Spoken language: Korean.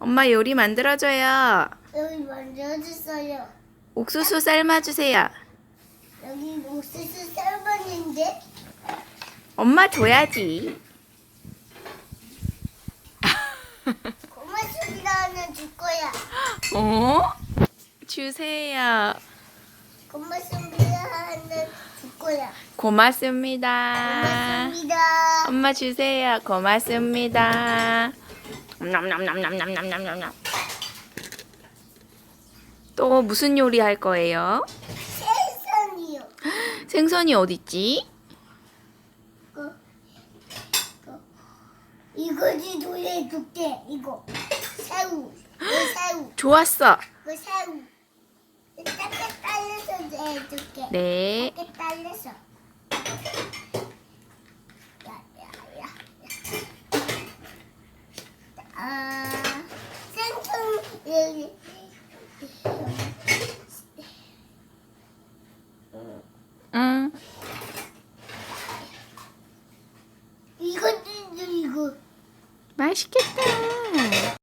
엄마 요리 만들어줘요. 여기 만들어줬어요. 옥수수 삶아주세요. 여기 옥수수 썰번인데 엄마 줘야지. 고맙습니다 하나 줄 거야. 어? 주세요. 고맙습니다 하나 줄 거야. 고맙습니다. 고맙습니다. 엄마 주세요. 고맙습니다. 냠냠냠냠냠냠냠냠. 또 무슨 요리 할 거예요? 생선이요. 생선이 어딨지? 그, 그, 이거지 돌려줄게. 이거 새우. 이 새우. 좋았어. 그 새우. 딱딱 잘라서 해줄게. 네. 이렇게 잘라서. 야야야. 아 생선 여기. 응. 이거 이거. 맛있겠다.